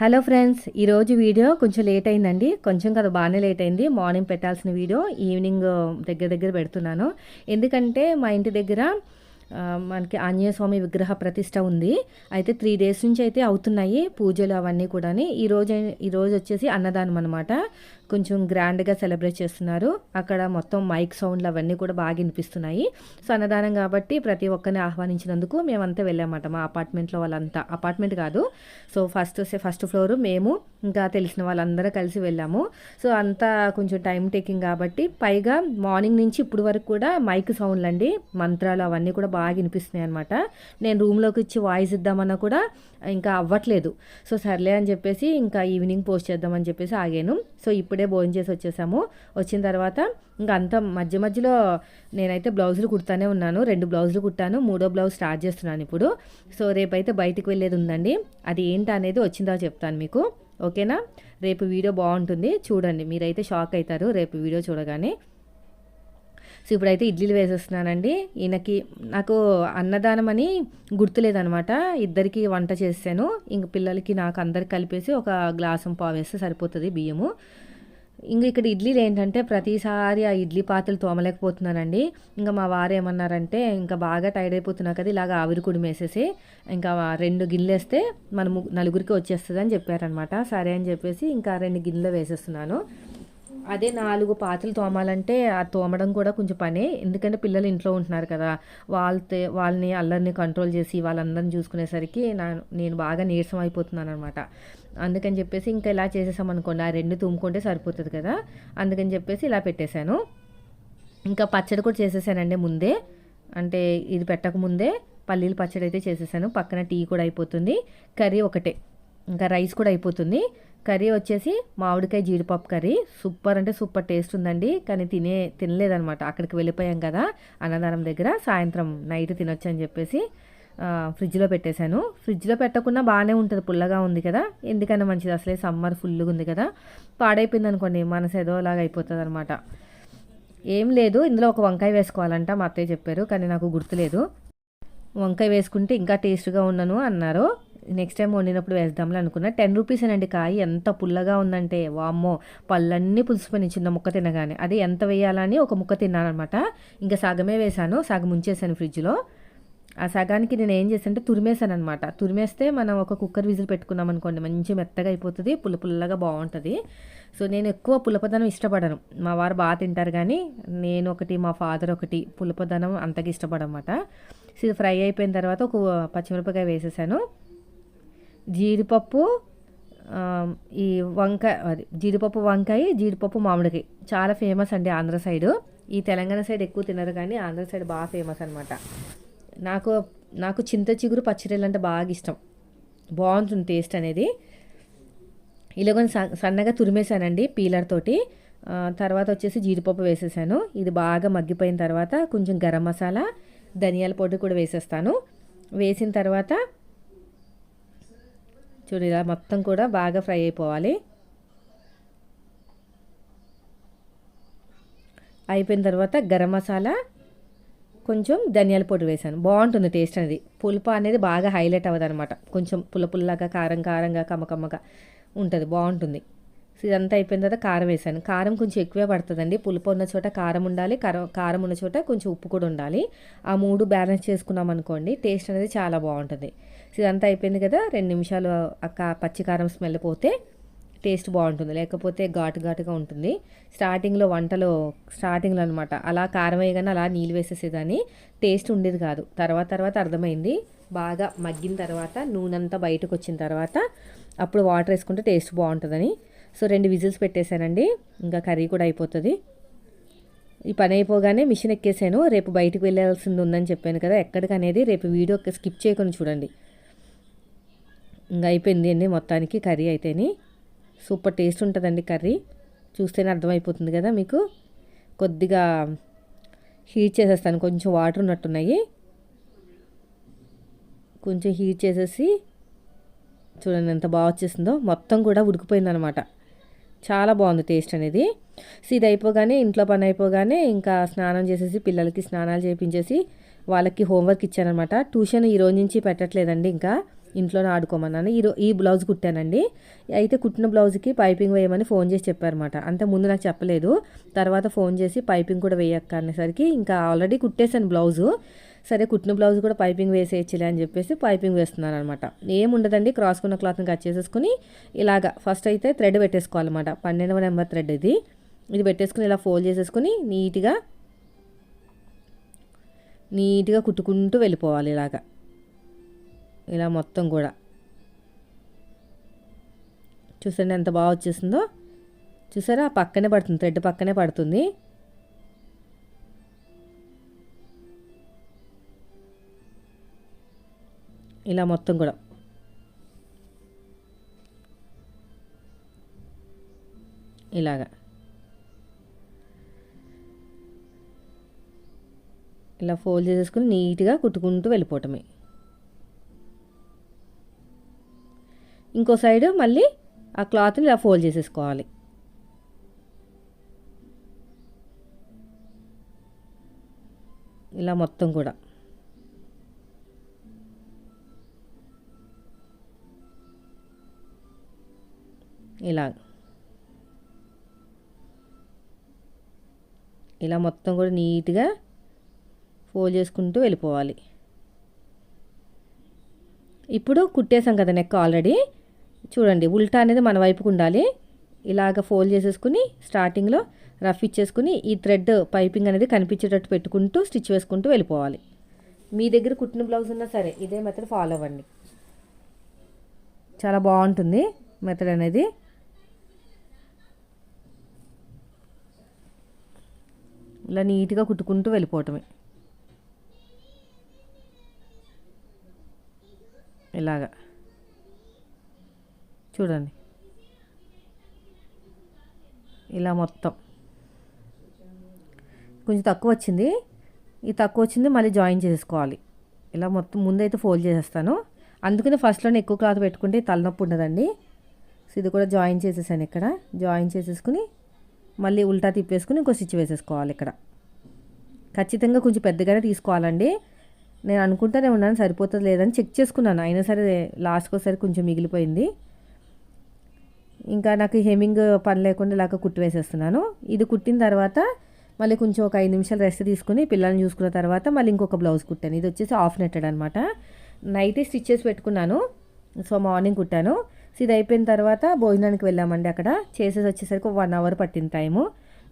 Hello friends ఈరోజు video కొంచెం late అయిందండి. కొంచెం కదా బాగానే లేట్ అయింది. మార్నింగ్ పెట్టాల్సిన వీడియో ఈవినింగ్ దగ్గర దగ్గర పెడుతున్నాను. ఎందుకంటే మా ఇంటి దగ్గర మనకి ఆంజనేయ స్వామి విగ్రహ ప్రతిష్ట ఉంది. అయితే త్రీ డేస్ నుంచి అయితే అవుతున్నాయి పూజలు అవన్నీ కూడా ఈ రోజు వచ్చేసి అన్నదానం అనమాట కొంచెం గ్రాండ్గా సెలబ్రేట్ చేస్తున్నారు. అక్కడ మొత్తం మైక్ సౌండ్లు అవన్నీ కూడా బాగా వినిపిస్తున్నాయి. సో అన్నదానం కాబట్టి ప్రతి ఒక్కరిని ఆహ్వానించినందుకు మేమంతా వెళ్ళామన్నమాట. మా అపార్ట్మెంట్లో వాళ్ళంతా. అపార్ట్మెంట్ కాదు. సో ఫస్ట్ ఫస్ట్ ఫ్లోర్ మేము ఇంకా తెలిసిన వాళ్ళందరూ కలిసి వెళ్ళాము. సో అంతా కొంచెం టైం టేకింగ్ కాబట్టి పైగా మార్నింగ్ నుంచి ఇప్పుడు వరకు కూడా మైక్ సౌండ్లు అండి మంత్రాలు అవన్నీ కూడా బాగా వినిపిస్తున్నాయి అనమాట నేను రూమ్లోకి ఇచ్చి వాయిస్ ఇద్దామన్నా కూడా ఇంకా అవ్వట్లేదు. సో సర్లే అని చెప్పేసి ఇంకా ఈవినింగ్ పోస్ట్ చేద్దామని చెప్పేసి ఆగాను. సో ఇప్పుడు భోజనం చేసి వచ్చేసాము. వచ్చిన తర్వాత ఇంకా అంత మధ్య మధ్యలో నేనైతే బ్లౌజులు కుడతానే ఉన్నాను. రెండు బ్లౌజులు కుట్టాను. మూడో బ్లౌజ్ స్టార్ట్ చేస్తున్నాను ఇప్పుడు. సో రేపైతే బయటికి వెళ్ళేది ఉందండి. అది ఏంటి అనేది వచ్చిందా చెప్తాను మీకు. ఓకేనా? రేపు వీడియో బాగుంటుంది. చూడండి. మీరైతే షాక్ అవుతారు. రేపు వీడియో చూడగానే. సో ఇప్పుడైతే ఇడ్లీలు వేసేస్తున్నానండి. ఈయనకి నాకు అన్నదానం అని గుర్తులేదనమాట. ఇద్దరికి వంట చేశాను. ఇంక పిల్లలకి నాకు అందరికి కలిపేసి ఒక గ్లాసం పావు వేస్తే సరిపోతుంది బియ్యము. ఇంక ఇక్కడ ఇడ్లీలు ఏంటంటే ప్రతిసారి ఆ ఇడ్లీ పాత్రలు తోమలేకపోతున్నానండి. ఇంకా మా వారు ఏమన్నారంటే ఇంకా బాగా టైర్డ్ అయిపోతున్నా కదా ఇలాగ ఆవిరి కుడి వేసేసి ఇంకా రెండు గిన్నెలేస్తే మనము నలుగురికి వచ్చేస్తుంది అని చెప్పారనమాట సరే అని చెప్పేసి ఇంకా రెండు గిన్నెలు వేసేస్తున్నాను. అదే నాలుగు పాత్రలు తోమాలంటే ఆ తోమడం కూడా కొంచెం పనే. ఎందుకంటే పిల్లలు ఇంట్లో ఉంటున్నారు కదా. వాళ్ళతో వాళ్ళని అల్లరిని కంట్రోల్ చేసి వాళ్ళందరిని చూసుకునేసరికి నా నేను బాగా నీరసం అయిపోతున్నాను అనమాట అందుకని చెప్పేసి ఇంకా ఇలా చేసేసామనుకోండి ఆ రెండు తుమ్ముకుంటే సరిపోతుంది కదా. అందుకని చెప్పేసి ఇలా పెట్టేశాను. ఇంకా పచ్చడి కూడా చేసేసానండి ముందే. అంటే ఇది పెట్టకముందే పల్లీలు పచ్చడి అయితే చేసేసాను. పక్కన టీ కూడా అయిపోతుంది. కర్రీ ఒకటే. ఇంకా రైస్ కూడా అయిపోతుంది. కర్రీ వచ్చేసి మామిడికాయ జీడిపప్పు కర్రీ. సూపర్ అంటే సూపర్ టేస్ట్ ఉందండి. కానీ తినే తినలేదనమాట అక్కడికి వెళ్ళిపోయాం కదా అన్నదానం దగ్గర సాయంత్రం నైట్ తినొచ్చు అని చెప్పేసి ఫ్రిడ్జ్లో పెట్టేశాను. ఫ్రిడ్జ్లో పెట్టకుండా బాగానే ఉంటుంది పుల్లగా ఉంది కదా. ఎందుకన్నా మంచిది. అసలే సమ్మర్ ఫుల్గా ఉంది కదా. పాడైపోయింది అనుకోండి మనసు ఏదోలాగా అయిపోతుంది అనమాట ఏం లేదు. ఇందులో ఒక వంకాయ వేసుకోవాలంట మా అత్తయ్య చెప్పారు. కానీ నాకు గుర్తులేదు. వంకాయ వేసుకుంటే ఇంకా టేస్ట్గా ఉన్నాను అన్నారు. నెక్స్ట్ టైం వండినప్పుడు వేద్దాంలే అనుకున్నా. టెన్ రూపీస్ అండి కాయ. ఎంత పుల్లగా ఉందంటే వామ్మో పళ్ళన్నీ పులిసిపోయినాయి చిన్న ముక్క తినగానే. అది ఎంత వేయాలని ఒక ముక్క తిన్నానమాట ఇంకా సగమే వేశాను. సగం ఉంచేసాను ఫ్రిడ్జ్లో. ఆ సగానికి నేను ఏం చేశానంటే తురిమేశాను అనమాట తురిమేస్తే మనం ఒక కుక్కర్ విజిల్ పెట్టుకున్నాం అనుకోండి మంచి మెత్తగా అయిపోతుంది పుల్ల పుల్లగా బాగుంటుంది. సో నేను ఎక్కువ పులపదనం ఇష్టపడను. మా వారు బాగా తింటారు కానీ నేను ఒకటి మా ఫాదర్ ఒకటి పులపదనం అంతగా ఇష్టపడమాట సో ఇది ఫ్రై అయిపోయిన తర్వాత ఒక పచ్చిమిరపకాయ వేసేసాను. జీడిపప్పు ఈ వంకాయ అది జీడిపప్పు వంకాయ జీడిపప్పు మామిడికాయ. చాలా ఫేమస్ అండి ఆంధ్ర సైడు. ఈ తెలంగాణ సైడ్ ఎక్కువ తినరు కానీ ఆంధ్ర సైడ్ బాగా ఫేమస్ అనమాట నాకు నాకు చింత చిగురు పచ్చిరొయ్యలు అంటే బాగా ఇష్టం. బాగుంటుంది టేస్ట్ అనేది. ఇలా స- సన్నగా తురిమేశానండి పీలర్ తోటి. తర్వాత వచ్చేసి జీడిపప్పు వేసేసాను. ఇది బాగా మగ్గిపోయిన తర్వాత కొంచెం గరం మసాలా ధనియాల పొడి కూడా వేసేస్తాను. వేసిన తర్వాత చూడు ఇలా మొత్తం కూడా బాగా ఫ్రై అయిపోవాలి. అయిపోయిన తర్వాత గరం మసాలా కొంచెం ధనియాల పొడి వేసాను. బాగుంటుంది టేస్ట్ అనేది. పులుపు అనేది బాగా హైలైట్ అవ్వదు అనమాట కొంచెం పుల్ల పుల్లగా కారం కారంగా కమ్మకమ్మగా ఉంటుంది. బాగుంటుంది. సో ఇదంతా అయిపోయిన తర్వాత కారం వేసాను. కారం కొంచెం ఎక్కువే పడుతుందండి. పులుపు ఉన్న చోట కారం ఉండాలి కారం కారం ఉన్న చోట కొంచెం ఉప్పు కూడా ఉండాలి. ఆ మూడు బ్యాలెన్స్ చేసుకున్నాం అనుకోండి టేస్ట్ అనేది చాలా బాగుంటుంది. సో ఇదంతా అయిపోయింది కదా రెండు నిమిషాలు ఆ పచ్చికారం పచ్చి కారం స్మెల్ పోతే టేస్ట్ బాగుంటుంది. లేకపోతే ఘాటు ఘాటుగా ఉంటుంది. స్టార్టింగ్లో వంటలో స్టార్టింగ్లో అనమాట అలా కారం వేయగానే అలా నీళ్ళు వేసేసేదాన్ని. టేస్ట్ ఉండేది కాదు. తర్వాత తర్వాత అర్థమైంది. బాగా మగ్గిన తర్వాత నూనె అంతా బయటకు వచ్చిన తర్వాత అప్పుడు వాటర్ వేసుకుంటే టేస్ట్ బాగుంటుందని. సో రెండు విజిల్స్ పెట్టేశానండి. ఇంకా కర్రీ కూడా అయిపోతుంది. ఈ పని అయిపోగానే మిషన్ ఎక్కేసాను. రేపు బయటకు వెళ్ళాల్సింది ఉందని చెప్పాను కదా ఎక్కడికనేది రేపు వీడియో స్కిప్ చేయకుండా చూడండి. ఇంకా అయిపోయింది అండి మొత్తానికి కర్రీ అయితేని. సూపర్ టేస్ట్ ఉంటుందండి కర్రీ. చూస్తేనే అర్థమైపోతుంది కదా మీకు. కొద్దిగా హీట్ చేసేస్తాను. కొంచెం వాటర్ ఉన్నట్టున్నాయి. కొంచెం హీట్ చేసేసి చూడండి ఎంత బాగా వచ్చేసిందో. మొత్తం కూడా ఉడికిపోయిందనమాట. చాలా బాగుంది టేస్ట్ అనేది. సో ఇది అయిపోగానే ఇంట్లో పని అయిపోగానే ఇంకా స్నానం చేసేసి పిల్లలకి స్నానాలు చేయించేసి వాళ్ళకి హోంవర్క్ ఇచ్చానమాట ట్యూషన్ ఈ రోజు నుంచి పెట్టట్లేదండి ఇంకా. ఇంట్లోనే ఆడుకోమన్నాను. ఈ ఈ బ్లౌజ్ కుట్టానండి. అయితే కుట్టిన బ్లౌజ్కి పైపింగ్ వేయమని ఫోన్ చేసి చెప్పారన్నమాట. అంత ముందు నాకు చెప్పలేదు. తర్వాత ఫోన్ చేసి పైపింగ్ కూడా వేయక్క అనేసరికి ఇంకా ఆల్రెడీ కుట్టేశాను బ్లౌజు. సరే కుట్టిన బ్లౌజ్ కూడా పైపింగ్ వేసేయచ్చులే అని చెప్పేసి పైపింగ్ వేస్తున్నాను అనమాట ఏముండదండి క్రాస్ కున్న క్లాత్ని కట్ చేసేసుకుని ఇలాగా ఫస్ట్ అయితే థ్రెడ్ పెట్టేసుకోవాలన్నమాట. పన్నెండవ నెంబర్ థ్రెడ్ ఇది. ఇది పెట్టేసుకుని ఇలా ఫోల్డ్ చేసేసుకుని నీట్గా నీట్గా కుట్టుకుంటూ వెళ్ళిపోవాలి ఇలాగా. ఇలా మొత్తం కూడా. చూసండి ఎంత బాగా వచ్చేసిందో. చూసారా? పక్కనే పడుతుంది థ్రెడ్ పక్కనే పడుతుంది. ఇలా మొత్తం కూడా. ఇలాగా. ఇలా ఫోల్డ్ చేసేసుకుని నీట్గా కుట్టుకుంటూ వెళ్ళిపోవటమే. ఇంకో సైడ్ మళ్ళీ ఆ క్లాత్ని ఇలా ఫోల్డ్ చేసేసుకోవాలి. ఇలా మొత్తం కూడా. ఇలా. ఇలా మొత్తం కూడా నీట్గా ఫోల్డ్ చేసుకుంటూ వెళ్ళిపోవాలి. ఇప్పుడు కుట్టేసాం కదా నెక్ ఆల్రెడీ. చూడండి ఉల్టా అనేది మన వైపుకు ఉండాలి. ఇలాగ ఫోల్డ్ చేసేసుకుని స్టార్టింగ్లో రఫ్ ఇచ్చేసుకుని ఈ థ్రెడ్ పైపింగ్ అనేది కనిపించేటట్టు పెట్టుకుంటూ స్టిచ్ వేసుకుంటూ వెళ్ళిపోవాలి. మీ దగ్గర కుట్టిన బ్లౌజ్ ఉన్నా సరే ఇదే మెథడ్ ఫాలో అవ్వండి. చాలా బాగుంటుంది మెథడ్ అనేది. ఇలా నీట్గా కుట్టుకుంటూ వెళ్ళిపోవటమే. ఇలాగా. చూడండి. ఇలా మొత్తం. కొంచెం తక్కువ వచ్చింది. ఈ తక్కువ వచ్చింది మళ్ళీ జాయిన్ చేసుకోవాలి. ఇలా మొత్తం ముందైతే ఫోల్డ్ చేసేస్తాను. అందుకని ఫస్ట్లోనే ఎక్కువ క్లాత్ పెట్టుకుంటే తలనొప్పి ఉండదండి. సో ఇది కూడా జాయిన్ చేసేసాను ఇక్కడ. జాయిన్ చేసేసుకుని మళ్ళీ ఉల్టా తిప్పేసుకుని ఇంకో స్టిచ్ వేసేసుకోవాలి ఇక్కడ. ఖచ్చితంగా కొంచెం పెద్దగానే తీసుకోవాలండి. నేను అనుకుంటానే ఉన్నాను సరిపోతుంది లేదని చెక్ చేసుకున్నాను. అయినా సరే లాస్ట్కి ఒకసారి కొంచెం మిగిలిపోయింది. ఇంకా నాకు హెమింగ్ పని లేకుండా ఇలాగ కుట్టి వేసేస్తున్నాను. ఇది కుట్టిన తర్వాత మళ్ళీ కొంచెం ఒక ఐదు నిమిషాలు రెస్ట్ తీసుకుని పిల్లల్ని చూసుకున్న తర్వాత మళ్ళీ ఇంకొక బ్లౌజ్ కుట్టాను. ఇది వచ్చేసి ఆఫ్ నెట్టెడ్ అనమాట నైటే స్టిచ్చెస్ పెట్టుకున్నాను. So morning కుట్టాను. సో ఇది అయిపోయిన తర్వాత భోజనానికి వెళ్ళామండి అక్కడ. చేసేసి వచ్చేసరికి వన్ అవర్ పట్టింది టైము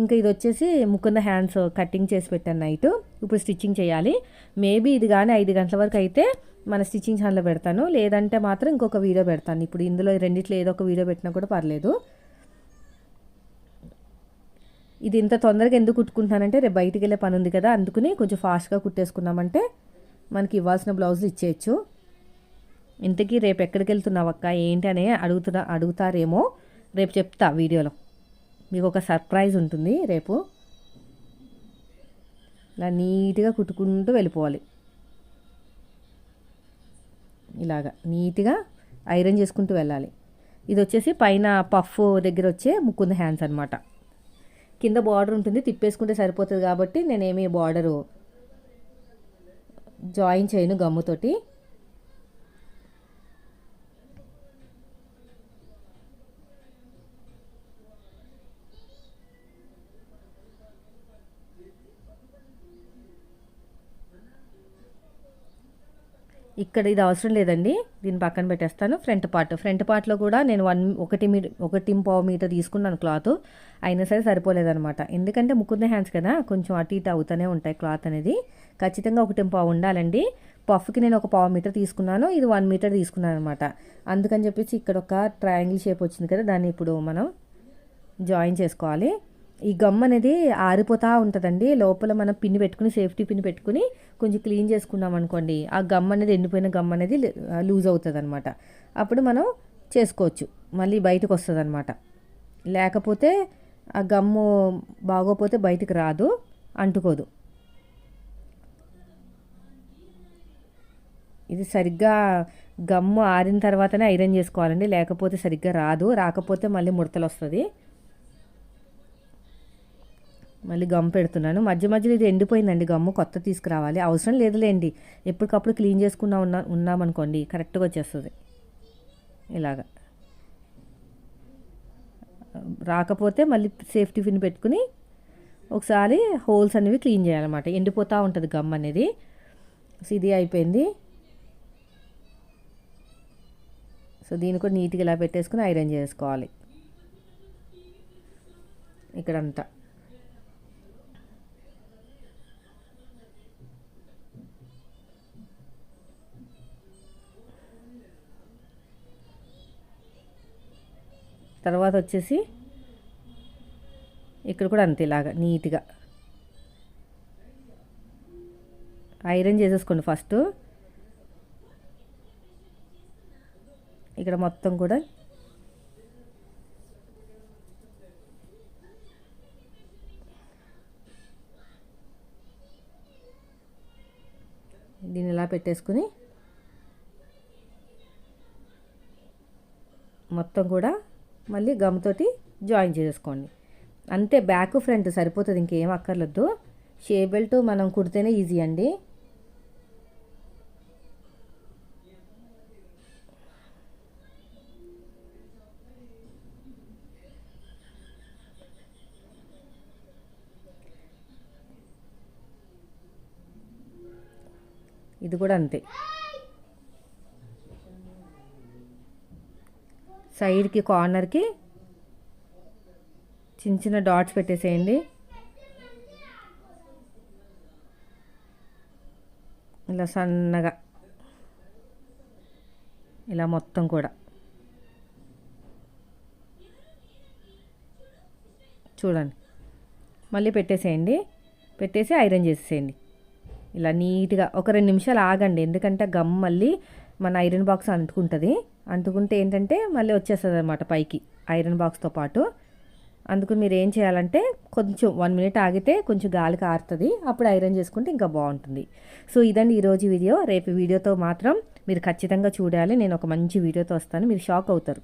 ఇంకా ఇది వచ్చేసి ముకుంద హ్యాండ్స్ కటింగ్ చేసి పెట్టాను నైట్ ఇప్పుడు స్టిచ్చింగ్ చేయాలి. మేబీ ఇది కానీ ఐదు గంటల వరకు అయితే మన స్టిచ్చింగ్ ఛానల్లో పెడతాను. లేదంటే మాత్రం ఇంకొక వీడియో పెడతాను. ఇప్పుడు ఇందులో రెండిట్లో ఏదో ఒక వీడియో పెట్టినా కూడా పర్లేదు. ఇది ఇంత తొందరగా ఎందుకు కుట్టుకుంటున్నానంటే రేపు బయటికి వెళ్ళే పని ఉంది కదా అందుకని కొంచెం ఫాస్ట్గా కుట్టేసుకున్నామంటే మనకి ఇవ్వాల్సిన బ్లౌజులు ఇచ్చేయచ్చు. ఇంతకీ రేపు ఎక్కడికి వెళ్తున్నావు అక్క? ఏంటి అని అడుగుతున్నా అడుగుతారేమో రేపు చెప్తా వీడియోలో. మీకు ఒక సర్ప్రైజ్ ఉంటుంది రేపు. ఇలా నీట్గా కుట్టుకుంటూ వెళ్ళిపోవాలి. ఇలాగా నీట్గా ఐరన్ చేసుకుంటూ వెళ్ళాలి. ఇది వచ్చేసి పైన పఫ్ దగ్గర వచ్చే ముక్కుంది హ్యాండ్స్ అనమాట కింద బార్డర్ ఉంటుంది తిప్పేసుకుంటే సరిపోతుంది కాబట్టి నేనేమి బార్డరు జాయిన్ చేయను గమ్ముతోటి. ఇక్కడ ఇది అవసరం లేదండి. దీన్ని పక్కన పెట్టేస్తాను. Front part. ఫ్రంట్ పార్ట్లో కూడా నేను వన్ ఒకటి మీ ఒకటి పావు మీటర్ తీసుకున్నాను క్లాత్. అయినా సరే సరిపోలేదనమాట ఎందుకంటే ముక్కున్న హ్యాండ్స్ కదా కొంచెం అటు ఇటు అవుతూనే ఉంటాయి క్లాత్ అనేది. ఖచ్చితంగా ఒకటి పావు ఉండాలండి. పఫ్కి నేను ఒక పావు మీటర్ తీసుకున్నాను. ఇది వన్ మీటర్ తీసుకున్నాను అనమాట అందుకని చెప్పేసి ఇక్కడ ఒక ట్రయాంగిల్ షేప్ వచ్చింది కదా దాన్ని ఇప్పుడు మనం జాయిన్ చేసుకోవాలి. ఈ గమ్ అనేది ఆరిపోతూ ఉంటుందండి. లోపల మనం పిన్ని పెట్టుకుని సేఫ్టీ పిన్ పెట్టుకుని కొంచెం క్లీన్ చేసుకున్నాం అనుకోండి ఆ గమ్ అనేది ఎండిపోయిన గమ్ అనేది లూజ్ అవుతుంది అనమాట అప్పుడు మనం చేసుకోవచ్చు. మళ్ళీ బయటకు వస్తుంది అనమాట లేకపోతే ఆ గమ్ము బాగోపోతే బయటకు రాదు అంటుకోదు. ఇది సరిగ్గా గమ్ము ఆరిన తర్వాతనే ఐరన్ చేసుకోవాలండి. లేకపోతే సరిగ్గా రాదు. రాకపోతే మళ్ళీ ముడతలు వస్తుంది మళ్ళీ గమ్ పెడుతున్నాను. మధ్య మధ్యలో ఇది ఎండిపోయిందండి గమ్ము కొత్త తీసుకురావాలి. అవసరం లేదులేండి. ఎప్పటికప్పుడు క్లీన్ చేసుకున్నా ఉన్నా ఉన్నామనుకోండి కరెక్ట్గా వచ్చేస్తుంది. ఇలాగా. రాకపోతే మళ్ళీ సేఫ్టీ పిన్ పెట్టుకుని ఒకసారి హోల్స్ అనేవి క్లీన్ చేయాలన్నమాట. ఎండిపోతూ ఉంటుంది గమ్ అనేది. సో ఇది అయిపోయింది. సో దీన్ని కూడా నీట్గా ఇలా పెట్టేసుకుని ఐరన్ చేసుకోవాలి. ఇక్కడంతా. తర్వాత వచ్చేసి ఇక్కడ కూడా అంతే ఇలాగా నీట్గా. ఐరన్ చేసేసుకోండి ఫస్ట్. ఇక్కడ మొత్తం కూడా దీన్ని ఇలా పెట్టేసుకుని మొత్తం కూడా మళ్ళీ గమ్ తోటి జాయిన్ చేసుకోండి అంతే బ్యాక్ ఫ్రంట్ సరిపోతుంది ఇంకేం అక్కర్లేదు షే బెల్ట్ మనం కుడితేనే ఈజీ అండి. ఇది కూడా అంతే. సైడ్కి కార్నర్కి చిన్న చిన్న డాట్స్ పెట్టేసేయండి. ఇలా సన్నగా. ఇలా మొత్తం కూడా. చూడండి. మళ్ళీ పెట్టేసేయండి. పెట్టేసి ఐరన్ చేసేసేయండి. ఇలా నీట్గా ఒక రెండు నిమిషాలు ఆగండి. ఎందుకంటే గమ్ మళ్ళీ మన ఐరన్ బాక్స్ అంటుకుంటుంది. అంటుకుంటే ఏంటంటే మళ్ళీ వచ్చేస్తుంది అనమాట పైకి ఐరన్ బాక్స్తో పాటు. అందుకు మీరు ఏం చేయాలంటే కొంచెం వన్ మినిట్ ఆగితే కొంచెం గాలి కారుతుంది అప్పుడు ఐరన్ చేసుకుంటే ఇంకా బాగుంటుంది. సో ఇదండి ఈరోజు వీడియో. రేపు వీడియోతో మాత్రం మీరు ఖచ్చితంగా చూడాలి. నేను ఒక మంచి వీడియోతో వస్తాను. మీరు షాక్ అవుతారు.